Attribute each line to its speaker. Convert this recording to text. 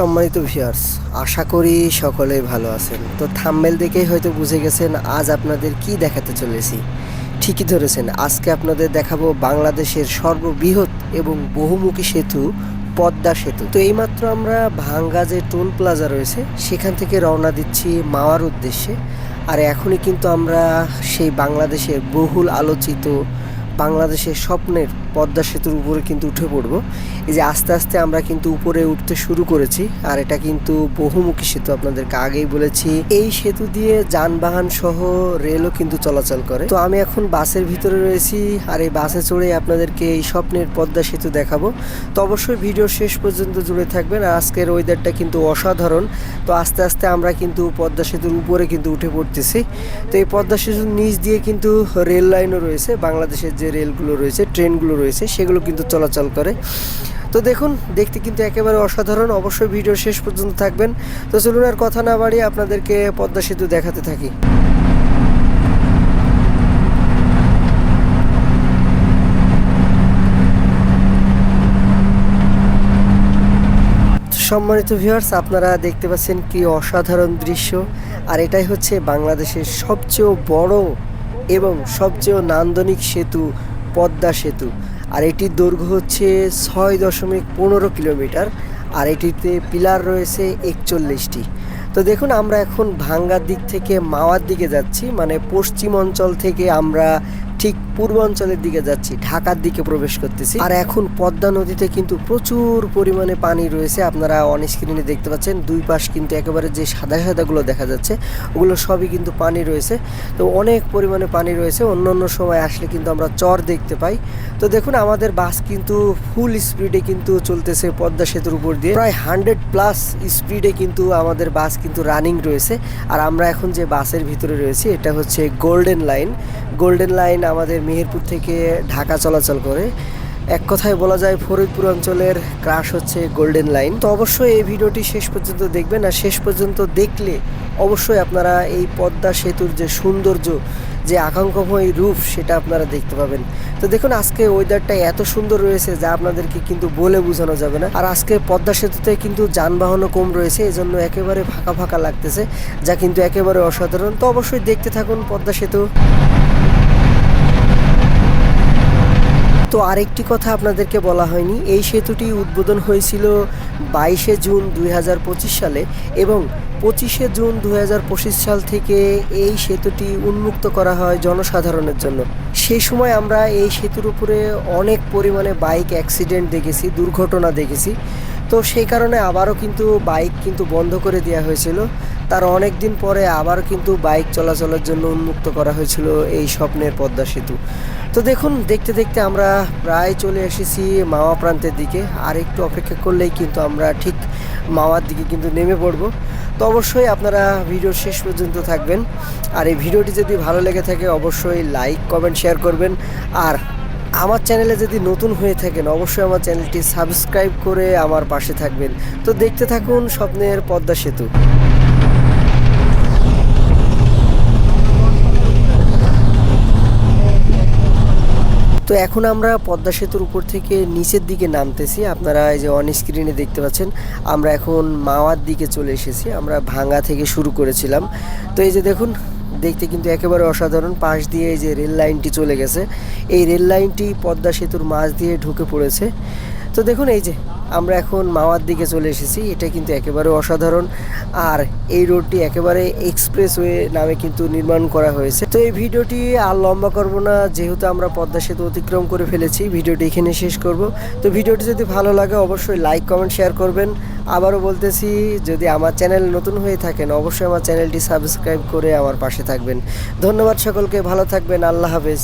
Speaker 1: সম্মানিত ভিউয়ার্স আশা করি সকলেই ভালো আছেন। তো থাম্বেল দেখেই হয়তো বুঝে গেছেন আজ আপনাদের কি দেখাতে চলেছি। ঠিকই ধরেছেন, আজকে আপনাদের দেখাবো বাংলাদেশের সর্ববৃহৎ এবং বহুমুখী সেতু, পদ্মা সেতু। তো এইমাত্র আমরা ভাঙ্গা যে টোল প্লাজা রয়েছে, সেখান থেকে রওনা দিচ্ছি মাওয়ার উদ্দেশ্যে। আর এখনই কিন্তু আমরা সেই বাংলাদেশের বহুল আলোচিত বাংলাদেশের স্বপ্নের পদ্মা সেতুর উপরে কিন্তু উঠে পড়ব। এই যে আস্তে আস্তে আমরা কিন্তু উপরে উঠতে শুরু করেছি, আর এটা কিন্তু বহুমুখী সেতু আপনাদেরকে আগেই বলেছি। এই সেতু দিয়ে যানবাহন সহ রেলও কিন্তু চলাচল করে। তো আমি এখন বাসের ভিতরে রয়েছি, আর এই বাসে চড়ে আপনাদেরকে এই স্বপ্নের পদ্মা সেতু দেখাবো। তো অবশ্যই ভিডিও শেষ পর্যন্ত জুড়ে থাকবেন, আর আজকের ওয়েদারটা কিন্তু অসাধারণ। তো আস্তে আস্তে আমরা কিন্তু পদ্মা সেতুর উপরে কিন্তু উঠে পড়তেছি। তো এই পদ্মা সেতুর নিচ দিয়ে কিন্তু রেল লাইনও রয়েছে, বাংলাদেশের যে রেলগুলো রয়েছে ট্রেনগুলো রয়েছে, সেগুলো কিন্তু চলাচল করে। তো দেখুন, দেখতে কিন্তু একেবারে অসাধারণ। অবশ্যই ভিডিও শেষ পর্যন্ত থাকবেন। তো চলুন আর কথা না বাড়িয়ে আপনাদেরকে পদ্মা সেতু দেখাতে থাকি। সম্মানিত ভিউয়ার্স আপনারা দেখতে পাচ্ছেন কি অসাধারণ দৃশ্য। আর এটাই হচ্ছে বাংলাদেশের সবচেয়ে বড় এবং সবচেয়ে নান্দনিক সেতু পদ্মা সেতু। আর এটির দৈর্ঘ্য হচ্ছে ছয় দশমিক পনেরো কিলোমিটার, আর এটিতে পিলার রয়েছে একচল্লিশটি। তো দেখুন, আমরা এখন ভাঙ্গার দিক থেকে মাওয়ার দিকে যাচ্ছি মানে পশ্চিম অঞ্চল থেকে আমরা ঠিক পূর্বাঞ্চলের দিকে যাচ্ছি, ঢাকার দিকে প্রবেশ করতেছি। আর এখন পদ্মা নদীতে কিন্তু প্রচুর পরিমাণে পানি রয়েছে। আপনারা অন স্ক্রিনে দেখতে পাচ্ছেন, দুই পাশ কিন্তু একেবারে যে সাদা সাদাগুলো দেখা যাচ্ছে, ওগুলো সবই কিন্তু পানি রয়েছে। তো অনেক পরিমাণে পানি রয়েছে অন্য অন্য সময় আসলে কিন্তু আমরা চর দেখতে পাই। তো দেখুন, আমাদের বাস কিন্তু ফুল স্পিডে কিন্তু চলতেছে পদ্মা সেতুর উপর দিয়ে। প্রায় হান্ড্রেড প্লাস স্পিডে কিন্তু আমাদের বাস কিন্তু রানিং রয়েছে। আর আমরা এখন যে বাসের ভিতরে রয়েছি, এটা হচ্ছে গোল্ডেন লাইন গোল্ডেন লাইন আমাদের মেহেরপুর থেকে ঢাকা চলাচল করে। এক কথায় বলা যায়, ফরিদপুর অঞ্চলের ক্রাশ হচ্ছে গোল্ডেন লাইন তো অবশ্যই এই ভিডিওটি শেষ পর্যন্ত দেখবেন আর শেষ পর্যন্ত দেখলে অবশ্যই আপনারা এই পদ্মা সেতুর যে সৌন্দর্য, যে আকাঙ্ক্ষময় রূপ, সেটা আপনারা দেখতে পাবেন। তো দেখুন, আজকে ওয়েদারটা এত সুন্দর রয়েছে যা আপনাদেরকে কিন্তু বলে বোঝানো যাবে না। আর আজকে পদ্মা সেতুতে কিন্তু যানবাহনও কম রয়েছে এই জন্য একেবারে ফাঁকা ফাঁকা লাগতেছে, যা কিন্তু একেবারে অসাধারণ। তো অবশ্যই দেখতে থাকুন পদ্মা সেতু। তো আরেকটি কথা আপনাদেরকে বলা হয়নি। এই সেতুটি উদ্বোধন হয়েছিল বাইশে জুন দুই হাজার পঁচিশ সালে এবং পঁচিশে জুন দুই হাজার পঁচিশ সাল থেকে এই সেতুটি উন্মুক্ত করা হয় জনসাধারণের জন্য। সেই সময় আমরা এই সেতুর উপরে অনেক পরিমাণে বাইক অ্যাক্সিডেন্ট দেখেছি, দুর্ঘটনা দেখেছি। তো সেই কারণে আবারও কিন্তু বাইক কিন্তু বন্ধ করে দেওয়া হয়েছিল। তার অনেক দিন পরে আবারও কিন্তু বাইক চলাচলের জন্য উন্মুক্ত করা হয়েছিল এই স্বপ্নের পদ্মা সেতু। তো দেখুন, দেখতে দেখতে আমরা প্রায় চলে এসেছি মাওয়া প্রান্তের দিকে। আর একটু অপেক্ষা করলেই কিন্তু আমরা ঠিক মাওয়ার দিকে কিন্তু নেমে পড়ব। তো অবশ্যই আপনারা ভিডিও শেষ পর্যন্ত থাকবেন। আর এই ভিডিওটি যদি ভালো লেগে থাকে, অবশ্যই লাইক, কমেন্ট, শেয়ার করবেন। আর আমার চ্যানেলে যদি নতুন হয়ে থাকেন, অবশ্যই আমার চ্যানেলটি সাবস্ক্রাইব করে আমার পাশে থাকবেন। তো দেখতে থাকুন স্বপ্নের পদ্মা সেতু। তো এখন আমরা পদ্মা সেতুর উপর থেকে নিচের দিকে নামতেছি। আপনারা এই যে অন স্ক্রিনে দেখতে পাচ্ছেন, আমরা এখন মাওয়ার দিকে চলে এসেছি। আমরা ভাঙ্গা থেকে শুরু করেছিলাম। তো এই যে দেখুন, দেখতে কিন্তু একেবারে অসাধারণ। পাশ দিয়ে এই যে রেল লাইনটি চলে গেছে। এই রেল লাইনটি পদ্মা সেতুর মাছ দিয়ে ঢুকে পড়েছে। তো দেখুন, এই যে আমরা এখন মাওয়ার দিকে চলে এসেছি। এটা কিন্তু একেবারে অসাধারণ। আর এই রোডটি একেবারে এক্সপ্রেসওয়ে নামে কিন্তু নির্মাণ করা হয়েছে। তো এই ভিডিওটি আর লম্বা করব না, যেহেতু আমরা পদ্মা সেতু অতিক্রম করে ফেলেছি, ভিডিওটি এখানে শেষ করব। তো ভিডিওটি যদি ভালো লাগে, অবশ্যই লাইক, কমেন্ট, শেয়ার করবেন। আবারও বলতেছি, যদি আমার চ্যানেল নতুন হয়ে থাকেন, অবশ্যই আমার চ্যানেলটি সাবস্ক্রাইব করে আমার পাশে থাকবেন। ধন্যবাদ সকলকে, ভালো থাকবেন, আল্লাহ হাফেজ।